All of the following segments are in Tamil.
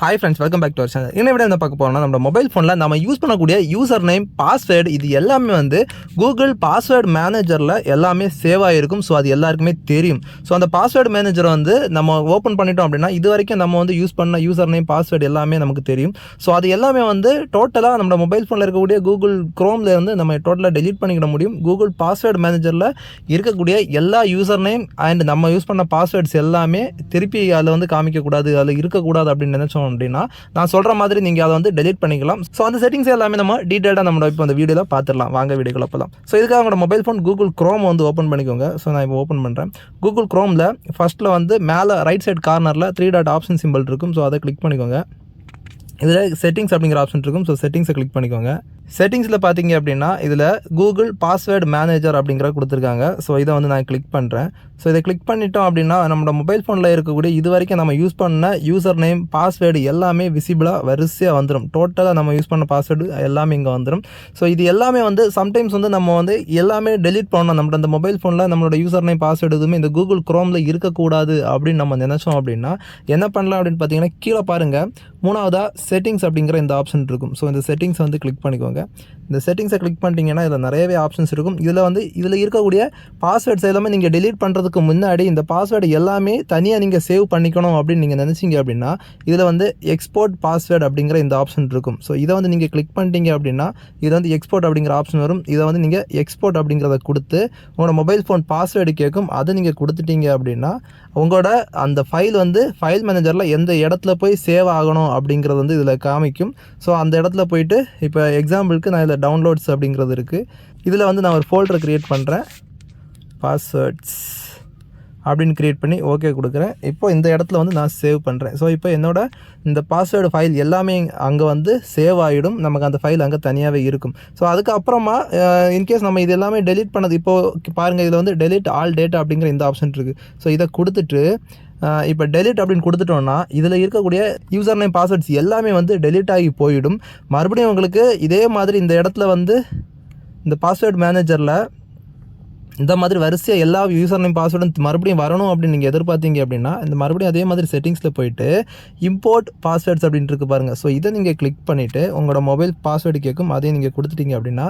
Hi friends welcome back to our channel என்ன விட என்ன பார்க்க போகிறோம்னா நம்ம மொபைல் ஃபோனில் நம்ம யூஸ் பண்ணக்கூடிய யூசர் நேம் பாஸ்வேர்டு இது எல்லாமே வந்து கூகுள் பாஸ்வேர்டு மேனேஜரில் எல்லாமே சேவ் ஆகிருக்கும் ஸோ அது எல்லாருக்குமே தெரியும். ஸோ அந்த பாஸ்வேர்டு மேனேஜரை வந்து நம்ம ஓப்பன் பண்ணிட்டோம் அப்படின்னா இது வரைக்கும் நம்ம வந்து யூஸ் பண்ண யூசர் நேம் பாஸ்வேர்டு எல்லாமே நமக்கு தெரியும். ஸோ அது எல்லாமே வந்து டோட்டலாக நம்ம மொபைல் ஃபோனில் இருக்கக்கூடிய கூகுள் க்ரோமில் இருந்து நம்ம டோட்டலாக டெலிட் பண்ணிக்கிட முடியும். கூகுள் பாஸ்வேர்டு மேனேஜரில் இருக்கக்கூடிய எல்லா யூசர் நேம் அண்ட் நம்ம யூஸ் பண்ண பாஸ்வேர்ட்ஸ் எல்லாமே திருப்பி அதில் வந்து காமிக்கக்கூடாது அதில் இருக்கக்கூடாது அப்படின்னு நினச்சோம் அப்படின்னா நான் சொல்கிற மாதிரி நீங்கள் அதை வந்து டெலிட் பண்ணிக்கலாம். ஸோ அந்த செட்டிங்ஸ் எல்லாமே நம்ம டீட்டெயிலாக நம்ம இப்போ அந்த வீடியோவில் பார்த்துடலாம். வாங்க வீடியோக்குள்ள போகலாம் ஸோ இதுக்காக உங்களோட மொபைல் ஃபோன் கூகுள் க்ரோம் வந்து ஓப்பன் பண்ணிக்கோங்க. ஸோ நான் இப்போ ஓப்பன் பண்ணுறேன் கூகுள் க்ரோமில் ஃபஸ்ட்டில் வந்து மேலே ரைட் சைட் கார்னரில் த்ரீ டாட் ஆப்ஷன் சிம்பிள் இருக்கும். ஸோ அதை கிளிக் பண்ணிக்கோங்க. இதில் செட்டிங்ஸ் அப்படிங்கிற ஆப்ஷன் இருக்கும். ஸோ செட்டிங்ஸை கிளிக் பண்ணிக்கோங்க. செட்டிங்ஸில் பார்த்தீங்க அப்படின்னா இதில் கூகுள் பாஸ்வேர்டு மேனேஜர் அப்படிங்கிற கொடுத்துருக்காங்க. ஸோ இதை வந்து நான் கிளிக் பண்ணுறேன் ஸோ இதை கிளிக் பண்ணிட்டோம் அப்படின்னா நம்மளோட மொபைல் ஃபோனில் இருக்கக்கூடிய இது வரைக்கும் நம்ம யூஸ் பண்ண யூசர் நேம் பாஸ்வேர்டு எல்லாமே விசிபிளாக வரிசையாக வந்துடும் டோட்டலாக நம்ம யூஸ் பண்ண பாஸ்வேர்டு எல்லாமே இங்கே வந்துடும் ஸோ இது எல்லாமே வந்து சம்டைம்ஸ் வந்து நம்ம வந்து எல்லாமே டெலிட் பண்ணணும். நம்மளோட அந்த மொபைல் ஃபோனில் நம்மளோட யூசர் நேம் பாஸ்வேர்டு எதுவுமே இந்த கூகுள் க்ரோமில் இருக்கக்கூடாது அப்படின்னு நம்ம நினச்சோம் அப்படின்னா என்ன பண்ணலாம் அப்படின்னு பார்த்தீங்கன்னா கீழே பாருங்கள் மூணாவதாக செட்டிங்ஸ் அப்படிங்கிற இந்த ஆப்ஷன் இருக்கும். ஸோ இந்த செட்டிங்ஸ் வந்து கிளிக் பண்ணிக்கோங்க. இந்த செட்டிங்ஸை கிளிக் பண்ணிட்டீங்கன்னா இதில் நிறையவே ஆப்ஷன்ஸ் இருக்கும். இதில் வந்து இதில் இருக்கக்கூடிய பாஸ்வேர்ட்ஸ் எல்லாமே நீங்கள் டெலீட் பண்ணுறதுக்கு முன்னாடி இந்த பாஸ்வேர்டு எல்லாமே தனியாக நீங்கள் சேவ் பண்ணிக்கணும் அப்படின்னு நீங்கள் நினச்சிங்க அப்படின்னா இதில் வந்து எக்ஸ்போர்ட் பாஸ்வேர்டு அப்படிங்கிற இந்த ஆப்ஷன் இருக்கும். ஸோ இதை வந்து நீங்கள் கிளிக் பண்ணிட்டீங்க அப்படின்னா இது வந்து எக்ஸ்போர்ட் அப்படிங்கிற ஆப்ஷன் வரும். இதை வந்து நீங்கள் எக்ஸ்போர்ட் அப்படிங்கிறத கொடுத்து உங்களோட மொபைல் ஃபோன் பாஸ்வேர்டு கேட்கும் அதை நீங்கள் கொடுத்துட்டீங்க அப்படின்னா உங்களோட அந்த ஃபைல் வந்து ஃபைல் மேனேஜரில் எந்த இடத்துல போய் சேவ் ஆகணும் அப்படிங்கிறது வந்து இதில் காமிக்கும். ஸோ அந்த இடத்துல போயிட்டு இப்போ எக்ஸாம்பிளுக்கு நான் இதில் டவுன்லோட்ஸ் அப்படிங்கிறது இருக்குது இதில் வந்து நான் ஒரு ஃபோல்டர் க்ரியேட் பண்ணுறேன் பாஸ்வேர்ட்ஸ் அப்படின்னு க்ரியேட் பண்ணி ஓகே கொடுக்குறேன். இப்போ இந்த இடத்துல வந்து நான் சேவ் பண்ணுறேன் ஸோ இப்போ என்னோட இந்த பாஸ்வேர்டு ஃபைல் எல்லாமே அங்கே வந்து சேவ் ஆகிடும் நமக்கு அந்த ஃபைல் அங்கே தனியாகவே இருக்கும். ஸோ அதுக்கப்புறமா இன்கேஸ் நம்ம இது எல்லாமே டெலிட் பண்ணது இப்போது பாருங்கள் இதில் வந்து டெலிட் ஆல் டேட்டா அப்படிங்கிற இந்த ஆப்ஷன் இருக்குது ஸோ இதை கொடுத்துட்டு இப்போ டெலிட் அப்படின்னு கொடுத்துட்டோன்னா இதில் இருக்கக்கூடிய யூசர் நேம் பாஸ்வேர்ட்ஸ் எல்லாமே வந்து டெலிட் ஆகி போயிடும். மறுபடியும் உங்களுக்கு இதே மாதிரி இந்த இடத்துல வந்து இந்த பாஸ்வேர்டு மேனேஜரில் இந்த மாதிரி வரிசையாக எல்லா யூசர் நேம் பாஸ்வேர்டும் மறுபடியும் வரணும் அப்படின்னு நீங்கள் எதிர்பார்த்தீங்க அப்படின்னா இந்த மறுபடியும் அதே மாதிரி செட்டிங்ஸில் போயிட்டு இம்போர்ட் பாஸ்வேர்ட்ஸ் அப்படின்ட்டு இருக்கு பாருங்கள் ஸோ இதை நீங்கள் கிளிக் பண்ணிவிட்டு உங்களோட மொபைல் பாஸ்வேர்டு கேட்கும் அதையும் நீங்கள் கொடுத்துட்டீங்க அப்படின்னா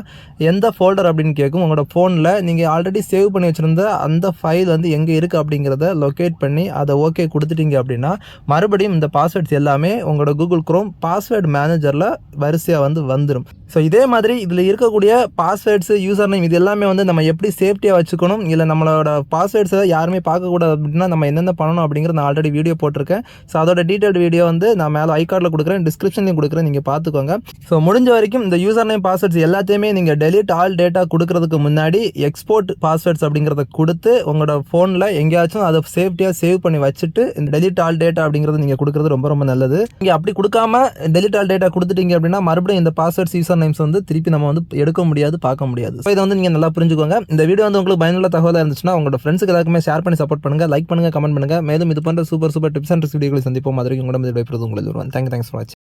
எந்த ஃபோல்டர் அப்படின்னு கேட்கும் உங்களோட ஃபோனில் நீங்கள் ஆல்ரெடி சேவ் பண்ணி வச்சுருந்த அந்த ஃபைல் வந்து எங்கே இருக்குது அப்படிங்கிறத லொக்கேட் பண்ணி அதை ஓகே கொடுத்துட்டீங்க அப்படின்னா மறுபடியும் இந்த பாஸ்வேர்ட்ஸ் எல்லாமே உங்களோட கூகுள் க்ரோம் பாஸ்வேர்டு மேனேஜரில் வரிசையாக வந்து வந்துடும் ஸோ இதே மாதிரி இதில் இருக்கக்கூடிய பாஸ்வேர்ட்ஸு யூசர் நேம் இது எல்லாமே வந்து நம்ம எப்படி சேஃப்டியாக வச்சுக்கணும்? இல்லை நம்மளோட பாஸ்வேர்ட்ஸை யாருமே பார்க்கக்கூடாது அப்படின்னா நம்ம என்னென்ன பண்ணணும் அப்படிங்கிறது நான் ஆல்ரெடி வீடியோ போட்டிருக்கேன். ஸோ அதோட டீட்டெயில் வீடியோ வந்து நான் மேலே ஐகார்டில் கொடுக்குறேன். டிஸ்கிரிப்ஷன்லையும் கொடுக்குறேன். நீங்கள் பார்த்துக்கோங்க. ஸோ முடிஞ்ச வரைக்கும் இந்த யூசர் நேம் பாஸ்வேர்ட்ஸ் எல்லாத்தையுமே நீங்கள் டெலிட் ஆல் டேட்டா கொடுக்கறதுக்கு முன்னாடி எக்ஸ்போர்ட் பாஸ்வேர்ட்ஸ் அப்படிங்கிறத கொடுத்து உங்களோட ஃபோனில் எங்கேயாச்சும் அதை சேஃப்டியாக சேவ் பண்ணி வச்சுட்டு இந்த டெலிட் ஆல் டேட்டா அப்படிங்கிறது நீங்கள் கொடுக்குறது ரொம்ப ரொம்ப நல்லது. நீங்கள் அப்படி கொடுக்காம டெலிட் ஆல் டேட்டா கொடுத்துட்டீங்க அப்படின்னா மறுபடியும் இந்த பாஸ்வேர்ட்ஸ் யூசர் நேம்ஸ் வந்து திருப்பி நம்ம வந்து எடுக்க முடியாது பார்க்க முடியாது. ஸோ இதை வந்து நீங்கள் நல்லா புரிஞ்சுக்கோங்க. இந்த வீடியோ வந்து உங்களுக்கு பயனுள்ள தகவலாக இருந்துச்சுன்னா உங்களோட ஃப்ரெண்ட்ஸுக்கு எல்லாருக்குமே ஷேர் பண்ணி சப்போர்ட் பண்ணுங்கள் லைக் பண்ணுங்கள் கமெண்ட் பண்ணுங்க. மேலும் இது போன்ற சூப்பர் சூப்பர் டிப்ஸ் அண்ட் வீடியோகளை சந்திப்போம். மாதிரி உங்களோட விடைபெறுவது உங்களுக்கு வருவான் தேங்க் தேங்க்ஸ் ஃபார் வாட்சிங்